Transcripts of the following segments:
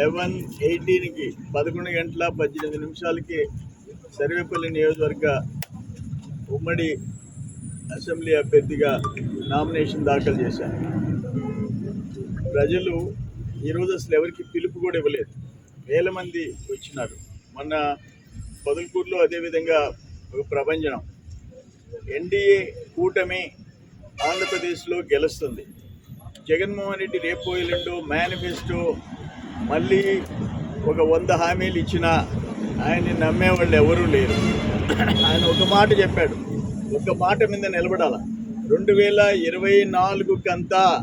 Eleven ఎయిటీన్కి పదకొండు గంటల పద్దెనిమిది నిమిషాలకి సర్వేపల్లి నియోజకవర్గ ఉమ్మడి అసెంబ్లీ అభ్యర్థిగా నామినేషన్ దాఖలు చేశాను ప్రజలు ఈరోజు అసలు ఎవరికి పిలుపు కూడా ఇవ్వలేదు. వేల మంది వచ్చినారు. మొన్న పొదలకూరులో అదేవిధంగా ఒక ప్రభంజనం. ఎన్డీఏ కూటమి ఆంధ్రప్రదేశ్లో గెలుస్తుంది. జగన్మోహన్ రెడ్డి రేపు ఎల్లుండో మేనిఫెస్టో మళ్ళీ ఒక వంద హామీలు ఇచ్చినా ఆయన్ని నమ్మేవాళ్ళు ఎవరూ లేరు. ఆయన ఒక మాట చెప్పాడు. ఒక మాట మీద నిలబడాల. రెండు వేల ఇరవై నాలుగుకంతా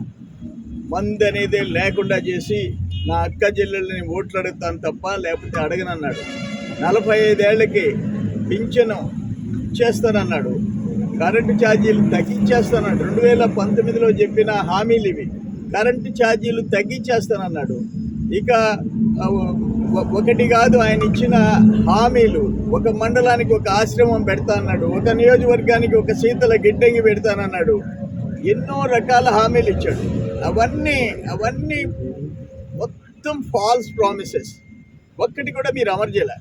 మంది అనేది లేకుండా చేసి నా అక్క చెల్లెళ్ళని ఓట్లు అడుగుతాను తప్ప లేకపోతే అడగనన్నాడు. నలభై ఐదేళ్ళకి పింఛను ఇచ్చేస్తానన్నాడు. కరెంటు ఛార్జీలు తగ్గించేస్తానన్నాడు. రెండు వేల పంతొమ్మిదిలో చెప్పిన హామీలు ఇవి. కరెంటు ఛార్జీలు తగ్గించేస్తానన్నాడు. ఇక ఒకటి కాదు ఆయన ఇచ్చిన హామీలు. ఒక మండలానికి ఒక ఆశ్రమం పెడతా అన్నాడు ఒక నియోజకవర్గానికి ఒక శీతల గిడ్డంగి పెడతానన్నాడు. ఎన్నో రకాల హామీలు ఇచ్చాడు. అవన్నీ అవన్నీ మొత్తం ఫాల్స్ ప్రామిసెస్ ఒక్కటి కూడా మీరు అమరు చేయలే.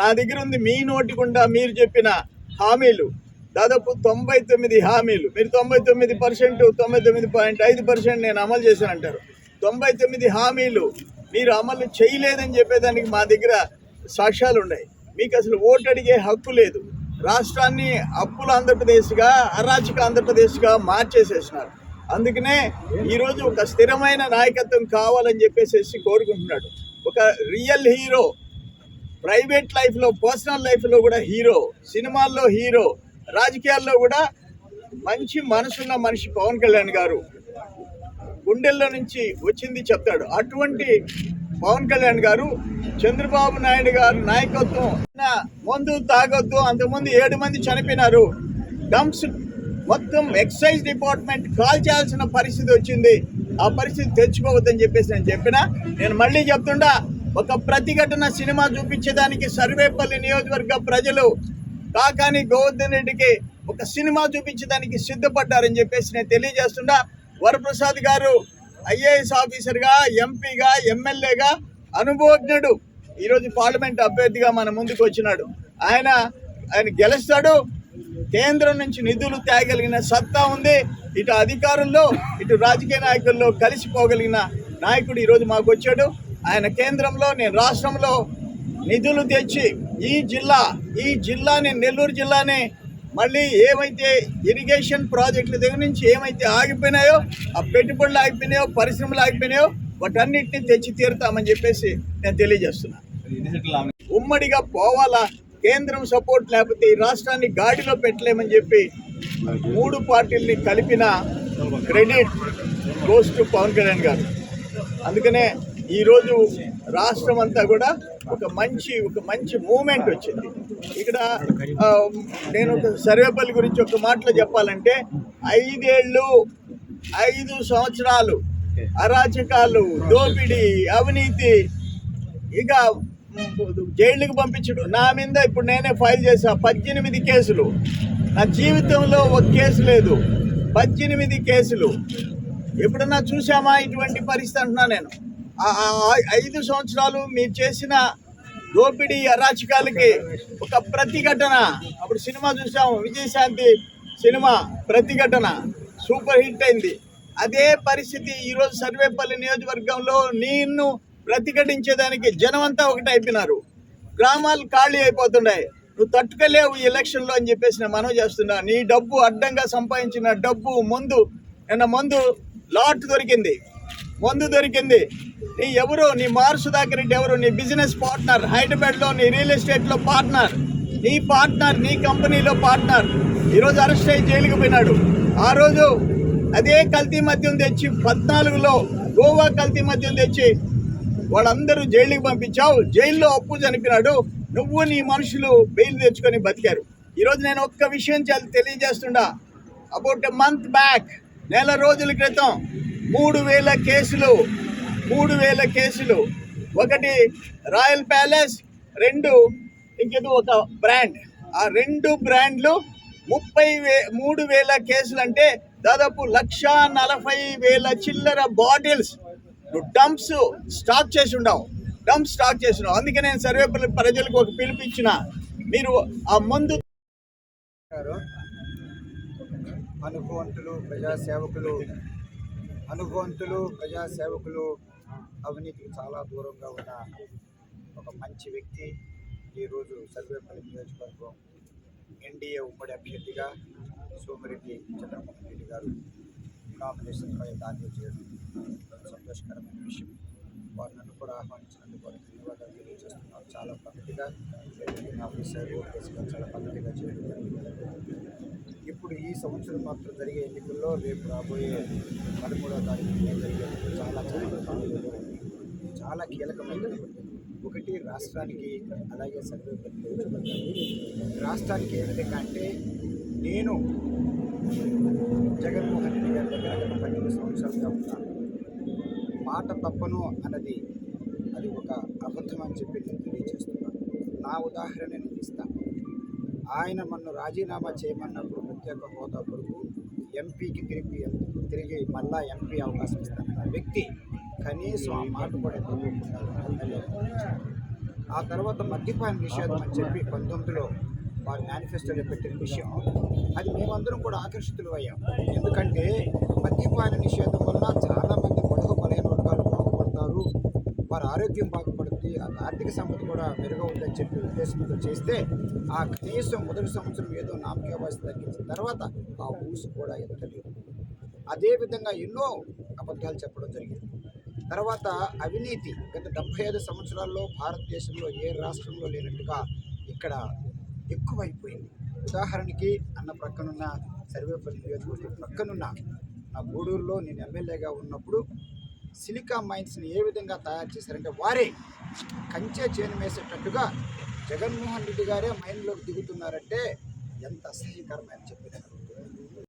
నా దగ్గర ఉంది మీ నోటి గుండా మీరు చెప్పిన హామీలు. దాదాపు తొంభై తొమ్మిది హామీలు. మీరు తొంభై తొమ్మిది పర్సెంట్ తొంభై తొమ్మిది పాయింట్ ఐదు పర్సెంట్ నేను అమలు చేశాను అంటారు తొంభై తొమ్మిది హామీలు మీరు అమలు చేయలేదని చెప్పేదానికి మా దగ్గర సాక్ష్యాలు ఉన్నాయి. మీకు అసలు ఓటు అడిగే హక్కు లేదు. రాష్ట్రాన్ని అప్పుల ఆంధ్రప్రదేశ్గా అరాచక ఆంధ్రప్రదేశ్గా మార్చేసేసినారు. అందుకనే ఈరోజు ఒక స్థిరమైన నాయకత్వం కావాలని చెప్పేసి కోరుకుంటున్నాడు. ఒక రియల్ హీరో ప్రైవేట్ లైఫ్లో పర్సనల్ లైఫ్లో కూడా హీరో సినిమాల్లో హీరో రాజకీయాల్లో కూడా మంచి మనసున్న మనిషి పవన్ కళ్యాణ్ గారు గుండెల్లో నుంచి వచ్చింది చెప్తాడు. అటువంటి పవన్ కళ్యాణ్ గారు చంద్రబాబు నాయుడు గారు నాయకత్వం మందు తాగొద్దు. అంతకుముందు ఏడు మంది చనిపోయినారు. డంప్స్ మొత్తం ఎక్సైజ్ డిపార్ట్మెంట్ కాల్ చేయాల్సిన పరిస్థితి వచ్చింది. ఆ పరిస్థితి తెచ్చుకోవద్దని చెప్పేసి నేను చెప్పిన. నేను మళ్ళీ చెప్తుండా ఒక ప్రతిఘటన సినిమా చూపించేదానికి సర్వేపల్లి నియోజకవర్గ ప్రజలు కాకాని గోవర్ధన్ రెడ్డికి ఒక సినిమా చూపించడానికి సిద్ధపడ్డారని చెప్పేసి నేను తెలియజేస్తుండా. వరప్రసాద్ గారు ఐఏఎస్ ఆఫీసర్గా ఎంపీగా ఎమ్మెల్యేగా అనుభవజ్ఞుడు. ఈరోజు పార్లమెంట్ అభ్యర్థిగా మన ముందుకు వచ్చినాడు. ఆయన ఆయన గెలుస్తాడు. కేంద్రం నుంచి నిధులు తేగలిగిన సత్తా ఉంది. ఇటు అధికారుల్లో ఇటు రాజకీయ నాయకుల్లో కలిసిపోగలిగిన నాయకుడు ఈరోజు మాకు వచ్చాడు. ఆయన కేంద్రంలో నేను రాష్ట్రంలో నిధులు తెచ్చి ఈ జిల్లా ఈ జిల్లాని నెల్లూరు జిల్లాని మళ్ళీ ఏమైతే ఇరిగేషన్ ప్రాజెక్టుల దగ్గర నుంచి ఏమైతే ఆగిపోయినాయో ఆ పెట్టుబడులు ఆగిపోయినాయో పరిశ్రమలు ఆగిపోయినాయో వాటన్నిటిని తెచ్చి తీరుతామని చెప్పేసి నేను తెలియజేస్తున్నా. ఉమ్మడిగా పోవాలా కేంద్రం సపోర్ట్ లేకపోతే ఈ రాష్ట్రాన్ని గాడిలో పెట్టలేమని చెప్పి మూడు పార్టీల్ని కలిపిన credit goes to Pawan Kalyan garu. అందుకనే ఈరోజు రాష్ట్రం అంతా కూడా ఒక మంచి ఒక మంచి మూమెంట్ వచ్చింది. ఇక్కడ నేను ఒక సర్వేపల్లి గురించి ఒక మాటలో చెప్పాలంటే ఐదేళ్ళు ఐదు సంవత్సరాలు అరాచకాలు దోపిడీ అవినీతి ఇక జైళ్ళకి పంపించడు. నా మీద ఇప్పుడు నేనే ఫైల్ చేశా. పద్దెనిమిది కేసులు. నా జీవితంలో ఒక కేసు లేదు. పద్దెనిమిది కేసులు. ఎప్పుడన్నా చూసామా ఇటువంటి పరిస్థితి అంటున్నా నేను. ఐదు సంవత్సరాలు మీరు చేసిన దోపిడీ అరాచకాలకి ఒక ప్రతిఘటన. అప్పుడు సినిమా చూసాము Vijayashanti cinema Pratighatana. Super hit అయింది. అదే పరిస్థితి ఈరోజు సర్వేపల్లి నియోజకవర్గంలో నిన్ను ప్రతిఘటించేదానికి జనమంతా ఒకటి అయిపోయినారు. గ్రామాలు ఖాళీ అయిపోతున్నాయి. నువ్వు తట్టుకోలేవు ఈ ఎలక్షన్లో అని చెప్పేసి నేను మనవి చేస్తున్నా. నీ డబ్బు అడ్డంగా సంపాదించిన డబ్బు మందు నిన్న మందు లాట్ దొరికింది. మందు దొరికింది. నీ ఎవరు? నీ మారు సుధాకర్ రెడ్డి ఎవరు? నీ బిజినెస్ పార్ట్నర్ హైదరాబాద్లో నీ రియల్ ఎస్టేట్లో పార్ట్నర్ నీ పార్ట్నర్ నీ కంపెనీలో పార్ట్నర్. ఈరోజు అరెస్ట్ అయ్యి జైలుకి పోయినాడు. ఆ రోజు అదే కల్తీ మద్యం తెచ్చి పద్నాలుగులో గోవా కల్తీ మద్యం తెచ్చి వాళ్ళందరూ జైలుకి పంపించావు. జైల్లో అప్పు చనిపోయినాడు. నువ్వు నీ మనుషులు బెయిల్ తెచ్చుకొని బతికారు. ఈరోజు నేను ఒక్క విషయం చాలా తెలియజేస్తుండా అబౌట్ ఎ మంత్ బ్యాక్ నెల రోజుల క్రితం మూడు వేల కేసులు మూడు వేల కేసులు. ఒకటి రాయల్ ప్యాలెస్ రెండు ఇంకేదో ఒక బ్రాండ్. ఆ రెండు బ్రాండ్లు ముప్పై వే మూడు వేల కేసులు అంటే దాదాపు లక్ష నలభై వేల చిల్లర బాటిల్స్. డంప్స్ స్టాక్ చేసి ఉండవు. డంప్ స్టాక్ చేసినాం అందుకే నేను సర్వేపల్లి ప్రజలకు ఒక పిలిపించిన మీరు ఆ మందు అనుభవంతులు ప్రజాసేవకులు అనుభవంతులు ప్రజాసేవకులు అవినీతికి చాలా దూరంగా ఉన్న ఒక మంచి వ్యక్తి ఈరోజు సర్వేపల్లి నియోజకవర్గం ఎన్డీఏ ఉమ్మడి అభ్యర్థిగా సోమిరెడ్డి చంద్రమోహన్ రెడ్డి గారు నామినేషన్పై దాఖలు చేయడం సంతోషకరమైన విషయం వారు నన్ను కూడా ఆహ్వానించినందుకు వారికి ధన్యవాదాలు తెలియజేస్తున్నారు చాలా పద్ధతిగా ఆఫీసర్ చాలా పద్ధతిగా చేయడం జరిగింది. ఇప్పుడు ఈ సంవత్సరం మాత్రం జరిగే ఎన్నికల్లో రేపు రాబోయే పదమూడవ తారీఖున జరిగే చాలా చాలా చాలా కీలకమైనది. ఒకటి రాష్ట్రానికి అలాగే సర్వేపల్లి నియోజకవర్గానికి రాష్ట్రానికి ఏ విధంగా అంటే నేను జగన్మోహన్ రెడ్డి గారి దగ్గర గత పన్నెండు సంవత్సరాలుగా ఉన్నాను. మాట తప్పను అన్నది అది ఒక అబద్ధం అని చెప్పి నేను తెలియజేస్తున్నాను. నా ఉదాహరణ నేను ఇస్తాను. ఆయన నన్ను రాజీనామా చేయమన్నప్పుడు ప్రత్యేక హోదా కొరకు ఎంపీకి తిరిగి తిరిగి మళ్ళా ఎంపీ అవకాశం ఇస్తానన్న వ్యక్తి కనీసం ఆ మాట కూడా ఆ తర్వాత మద్యపాన నిషేధం అని చెప్పి పంతొమ్మిదిలో వారి మేనిఫెస్టోలో పెట్టిన విషయం అది మేమందరం కూడా ఆకర్షితులు అయ్యాం. ఎందుకంటే మద్యపాన నిషేధం వల్ల చాలామంది పొడవు బలైన వర్గాలు బాగుపడతారు వారి ఆరోగ్యం బాగుపడుతుంది ఆర్థిక సంపద కూడా మెరుగవుతుందని చెప్పి ఉద్దేశంతో చేస్తే ఆ కనీసం మొదటి సంవత్సరం ఏదో నామకేవాసి తగ్గించిన తర్వాత ఆ ఊసు కూడా ఎత్తలేదు. అదేవిధంగా ఎన్నో అబద్ధాలు చెప్పడం జరిగింది. తర్వాత అవినీతి గత డెబ్బై ఐదు సంవత్సరాల్లో భారతదేశంలో ఏ రాష్ట్రంలో లేనట్టుగా ఇక్కడ ఎక్కువైపోయింది. ఉదాహరణకి అన్న ప్రక్కనున్న సర్వేపల్లి నియోజకవర్గం ప్రక్కనున్న నా గూడూరులో నేను ఎమ్మెల్యేగా ఉన్నప్పుడు సిలికా మైన్స్ని ఏ విధంగా తయారు చేశారంటే వారే కంచె చేను వేసేటట్టుగా జగన్మోహన్ రెడ్డి గారే మైన్లోకి దిగుతున్నారంటే ఎంత అసహ్యకరమైన చెప్పిన